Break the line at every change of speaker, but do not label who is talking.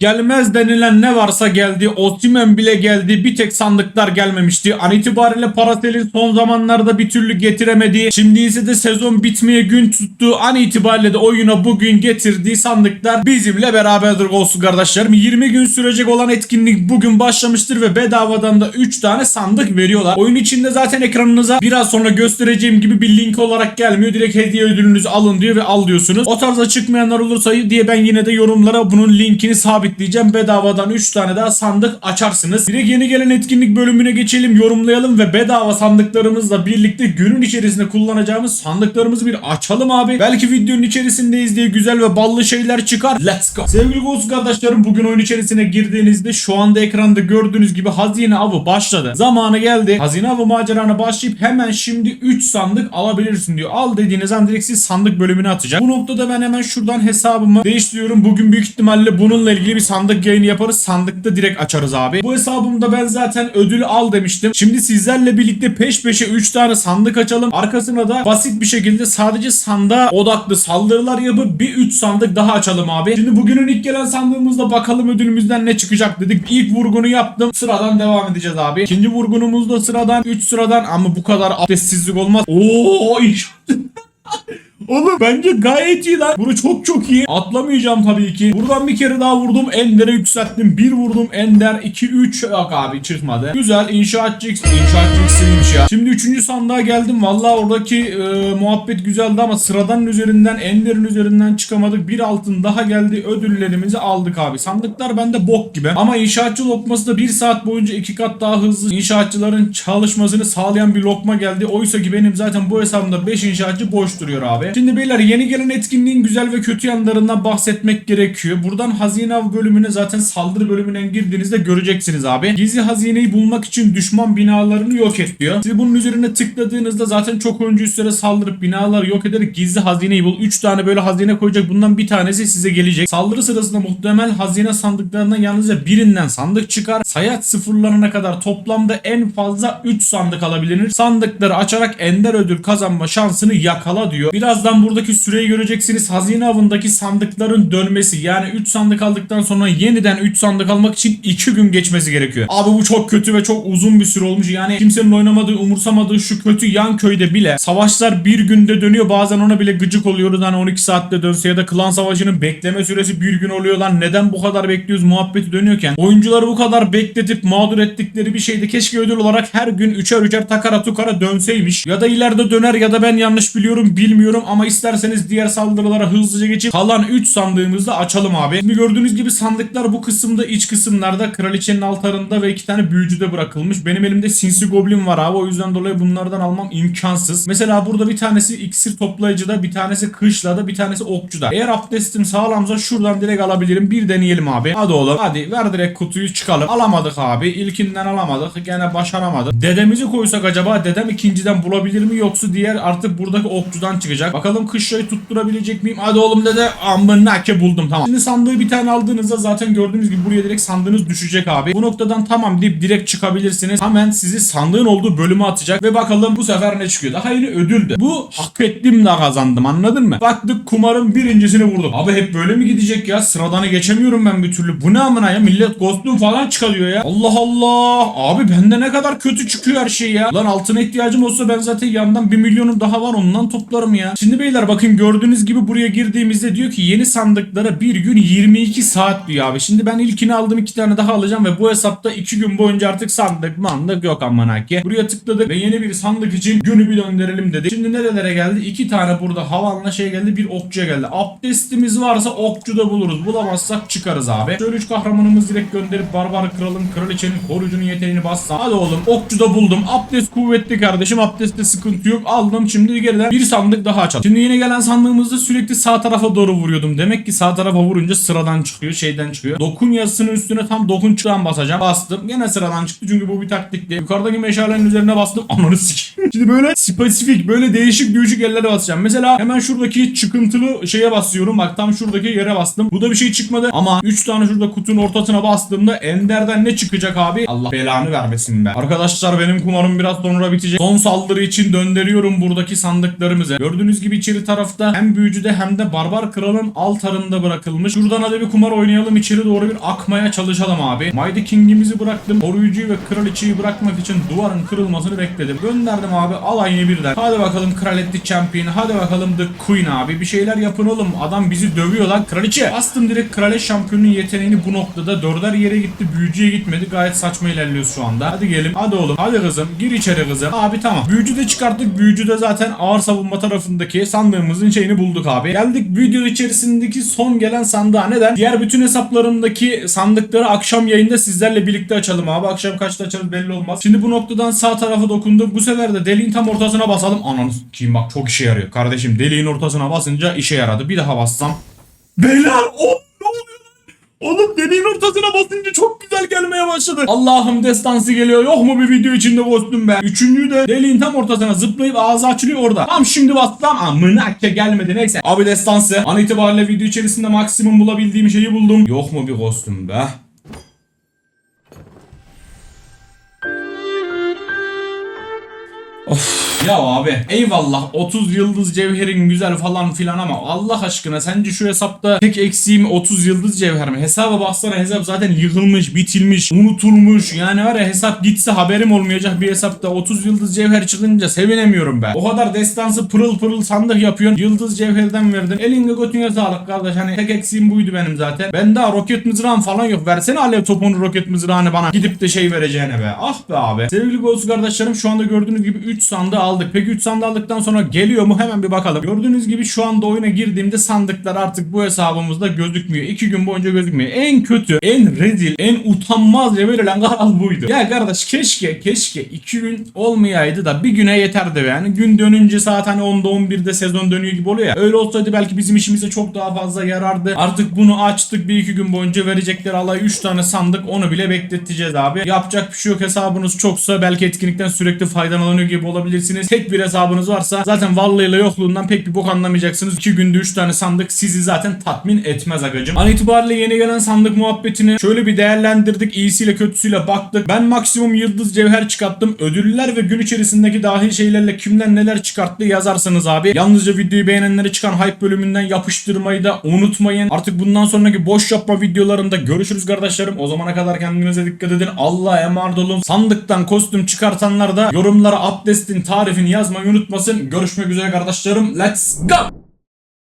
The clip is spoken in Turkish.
Gelmez denilen ne varsa geldi. Osimhen bile geldi. Bir tek sandıklar gelmemişti. An itibariyle Paracel'in son zamanlarda bir türlü getiremediği. Şimdi ise de sezon bitmeye gün tuttu. An itibariyle de oyuna bugün getirdiği sandıklar bizimle beraberdir olsun kardeşlerim. 20 gün sürecek olan etkinlik bugün başlamıştır ve bedavadan da 3 tane sandık veriyorlar. Oyun içinde zaten ekranınıza biraz sonra göstereceğim gibi bir link olarak gelmiyor. Direkt hediye ödülünüzü alın diyor ve al diyorsunuz. O tarzda çıkmayanlar olursa diye ben yine de yorumlara bunun linkini sabitleyeceğim. Bedavadan 3 tane daha sandık açarsınız. Direkt yeni gelen etkinlik bölümüne geçelim, yorumlayalım ve bedava sandıklarımızla birlikte günün içerisinde kullanacağımız sandıklarımızı bir açalım abi. Belki videonun içerisindeyiz diye güzel ve ballı şeyler çıkar. Let's go. Sevgili Ghost kardeşlerim bugün oyun içerisine girdiğinizde şu anda ekranda gördüğünüz gibi hazine avı başladı. Zamanı geldi. Hazine avı macerana başlayıp hemen şimdi 3 sandık alabilirsin diyor. Al dediğiniz an direkt siz sandık bölümüne atacak. Bu noktada ben hemen şuradan hesabımı değiştiriyorum. Bugün büyük ihtimalle bununla ilgili bir sandık yayını yaparız. Sandıkta direkt açarız abi. Bu hesabımda ben zaten ödül al demiştim. Şimdi sizlerle birlikte peş peşe 3 tane sandık açalım. Arkasına da basit bir şekilde sadece sandığa odaklı saldırılar yapıp bir 3 sandık daha açalım abi. Şimdi bugünün ilk gelen sandığımızda bakalım ödülümüzden ne çıkacak dedik. İlk vurgunu yaptım. Sıradan devam edeceğiz abi. İkinci vurgunumuzda sıradan 3 sıradan ama bu kadar abdestsizlik olmaz. Oo iş. Oğlum bence gayet iyi lan. Bunu çok çok iyi. Atlamayacağım tabii ki. Buradan bir kere daha vurdum. Ender'e yükselttim. Bir vurdum Ender. 2 3 yok abi çıkmadı. Güzel inşaatçı. İnşaatçı ya. Şimdi 3. sandığa geldim. Vallahi oradaki e, muhabbet güzeldi ama sıradanın üzerinden Ender'in üzerinden çıkamadık. Bir altın daha geldi. Ödüllerimizi aldık abi. Sandıklar bende bok gibi. Ama inşaatçı lokması da 1 saat boyunca 2 kat daha hızlı inşaatçıların çalışmasını sağlayan bir lokma geldi. Oysa ki benim zaten bu hesabımda 5 inşaatçı boş duruyor abi. Şimdi beyler yeni gelen etkinliğin güzel ve kötü yanlarından bahsetmek gerekiyor. Buradan hazine av bölümüne zaten saldırı bölümüne girdiğinizde göreceksiniz abi. Gizli hazineyi bulmak için düşman binalarını yok et diyor. Siz bunun üzerine tıkladığınızda zaten çok oyuncu üstlere saldırıp binaları yok ederek gizli hazineyi bul. 3 tane böyle hazine koyacak. Bundan bir tanesi size gelecek. Saldırı sırasında muhtemel hazine sandıklarından yalnızca birinden sandık çıkar. Sayaç sıfırlanana kadar toplamda en fazla 3 sandık alabilir. Sandıkları açarak ender ödül kazanma şansını yakala diyor. Birazdan buradaki süreyi göreceksiniz. Hazine avındaki sandıkların dönmesi. Yani 3 sandık aldıktan sonra yeniden 3 sandık almak için 2 gün geçmesi gerekiyor. Abi bu çok kötü ve çok uzun bir süre olmuş. Yani kimsenin oynamadığı, umursamadığı şu kötü yan köyde bile savaşlar bir günde dönüyor. Bazen ona bile gıcık oluyoruz. Hani 12 saatte dönse ya da klan savaşının bekleme süresi bir gün oluyor lan. Neden bu kadar bekliyoruz muhabbeti dönüyorken. Oyuncuları bu kadar bekletip mağdur ettikleri bir şeyde keşke ödül olarak her gün üçer üçer takara tukara dönseymiş. Ya da ileride döner ya da ben yanlış biliyorum bilmiyorum ama isterseniz diğer saldırılara hızlıca geçip kalan 3 sandığımızda açalım abi. Şimdi gördüğünüz gibi sandıklar bu kısımda iç kısımlarda kraliçenin altarında ve iki tane büyücüde bırakılmış. Benim elimde sinsi goblin var abi o yüzden dolayı bunlardan almam imkansız. Mesela burada bir tanesi iksir toplayıcıda bir tanesi kışlada bir tanesi okçuda. Eğer abdestim sağlamsa şuradan direkt alabilirim. Bir deneyelim abi. Hadi oğlum hadi ver direkt kutuyu çıkalım. Alamadık abi. İlkinden alamadık. Gene başaramadık. Dedemizi koysak acaba dedem ikinciden bulabilir mi yoksa diğer artık buradaki okçudan çıkacak. Bakalım kışlayı tutturabilecek miyim? Hadi oğlum dede amınake buldum tamam. Şimdi sandığı bir tane aldığınızda zaten gördüğünüz gibi buraya direkt sandığınız düşecek abi. Bu noktadan tamam deyip direkt çıkabilirsiniz. Hemen sizi sandığın olduğu bölüme atacak ve bakalım bu sefer ne çıkıyor. Daha yeni ödüldü. Bu hak ettim de kazandım anladın mı? Baktık kumarın birincisini vurdum. Abi hep böyle mi gidecek ya? Sıradanı geçemiyorum ben bir türlü. Bu ne amına ya? Millet kostüm falan çıkarıyor ya. Allah Allah. Abi bende ne kadar kötü çıkıyor her şey ya. Lan altına ihtiyacım olsa ben zaten yandan bir milyonum daha var ondan toplarım ya. Şimdi beyler bakın gördüğünüz gibi buraya girdiğimizde diyor ki yeni sandıklara bir gün 22 saat diyor abi. Şimdi ben ilkini aldım iki tane daha alacağım ve bu hesapta 2 gün boyunca artık sandık mandık yok aman ki. Buraya tıkladık ve yeni bir sandık için günü bir döndürelim dedik. Şimdi nerelere geldi? İki tane burada havanla şey geldi bir okçuya geldi. Abdestimiz varsa okçu da buluruz. Bulamazsak çıkarız abi. Şöyle üç kahramanımız direkt gönderip barbar kralın kraliçenin korucunun yeteneğini bassa. Hadi oğlum okçu da buldum. Abdest kuvvetli kardeşim. Abdestte sıkıntı yok. Aldım şimdi geriden bir sandık daha açalım. Şimdi yine gelen sandığımızda sürekli sağ tarafa doğru vuruyordum. Demek ki sağ tarafa vurunca sıradan çıkıyor. Şeyden çıkıyor. Dokun yazısının üstüne tam dokunçtan basacağım. Bastım. Yine sıradan çıktı çünkü bu bir taktikti. Yukarıdaki meşalenin üzerine bastım. Ananı. Şimdi böyle spesifik böyle değişik değişik yerlere basacağım. Mesela hemen şuradaki çıkıntılı şeye basıyorum. Bak tam şuradaki yere bastım. Bu da bir şey çıkmadı ama 3 tane şurada kutunun ortasına bastığımda Ender'den ne çıkacak abi? Allah belanı vermesin be. Arkadaşlar benim kumarım biraz sonra bitecek. Son saldırı için döndürüyorum buradaki sandıklarımızı. Gördüğünüz gibi gibi içeri tarafta hem büyücüde hem de barbar kralın altarında bırakılmış. Şuradan hadi bir kumar oynayalım içeri doğru bir akmaya çalışalım abi. Mighty King'imizi bıraktım. Koruyucuyu ve kraliçeyi bırakmak için duvarın kırılmasını bekledim. Gönderdim abi alayını birden. Hadi bakalım kraletti champion. Hadi bakalım the queen abi. Bir şeyler yapın oğlum. Adam bizi dövüyor lan. Kraliçe. Bastım direkt kraliçe şampiyonun yeteneğini bu noktada. Dörder yere gitti. Büyücüye gitmedi. Gayet saçma ilerliyoruz şu anda. Hadi gelin. Hadi oğlum. Hadi kızım. Gir içeri kızım. Abi tamam. Büyücü de çıkarttık. Büyücü de zaten ağır savunma tarafındaki sandığımızın şeyini bulduk abi. Geldik video içerisindeki son gelen sandığa. Neden? Diğer bütün hesaplarımdaki sandıkları akşam yayında sizlerle birlikte açalım abi. Akşam kaçta açarız belli olmaz. Şimdi bu noktadan sağ tarafa dokundum. Bu sefer de deliğin tam ortasına basalım. Ananı kim bak çok işe yarıyor. Kardeşim deliğin ortasına basınca işe yaradı. Bir daha bassam. Beyler o ne oluyor? Oğlum deliğin ortasına basınca başladı. Allah'ım destansı geliyor. Yok mu bir video içinde kostüm be? Üçüncüyü de deliğin tam ortasına zıplayıp ağzı açılıyor orada. Tam şimdi bastım. Amına ke gelmedi neyse. Abi destansı. An itibariyle video içerisinde maksimum bulabildiğim şeyi buldum. Yok mu bir kostüm be? Ya abi eyvallah 30 yıldız cevherin güzel falan filan ama Allah aşkına sence şu hesapta tek eksiğim 30 yıldız cevher mi? Hesaba baksana hesap zaten yıkılmış, bitilmiş, unutulmuş. Yani var ya hesap gitse haberim olmayacak bir hesapta 30 yıldız cevher çıkınca sevinemiyorum ben. O kadar destansı pırıl pırıl sandık yapıyorsun. Yıldız cevherden verdin. Eline götüne sağlık kardeş. Hani tek eksiğim buydu benim zaten. Ben daha roket mızrağım falan yok. Versene alev topunu roket mızrağını bana. Gidip de şey vereceğine be. Ah be abi. Sevgili Ghost kardeşlerim şu anda gördüğünüz gibi 3 sandığı aldık. Peki 3 sandığı aldıktan sonra geliyor mu? Hemen bir bakalım. Gördüğünüz gibi şu anda oyuna girdiğimde sandıklar artık bu hesabımızda gözükmüyor. 2 gün boyunca gözükmüyor. En kötü, en rezil, en utanmazca verilen karar buydu. Ya kardeş keşke, keşke 2 gün olmayaydı da bir güne yeterdi yani. Gün dönünce saat hani 10'da 11'de sezon dönüyor gibi oluyor ya. Öyle olsaydı belki bizim işimize çok daha fazla yarardı. Artık bunu açtık bir iki gün boyunca verecekler alay 3 tane sandık onu bile bekleteceğiz abi. Yapacak bir şey yok hesabınız çoksa belki etkinlikten sürekli faydalanıyor gibi olabilirsiniz. Tek bir hesabınız varsa zaten varlığıyla yokluğundan pek bir bok anlamayacaksınız. 2 günde 3 tane sandık sizi zaten tatmin etmez agacım. An itibariyle yeni gelen sandık muhabbetini şöyle bir değerlendirdik. İyisiyle kötüsüyle baktık. Ben maksimum yıldız cevher çıkarttım. Ödüller ve gün içerisindeki dahil şeylerle kimler neler çıkarttı yazarsanız abi. Yalnızca videoyu beğenenlere çıkan hype bölümünden yapıştırmayı da unutmayın. Artık bundan sonraki boş yapma videolarında görüşürüz kardeşlerim. O zamana kadar kendinize dikkat edin. Allah'a emanet olun. Sandıktan kostüm çıkartanlar da yorumlara abdestin tarifini yazmayı unutmasın. Görüşmek üzere kardeşlerim. Let's go!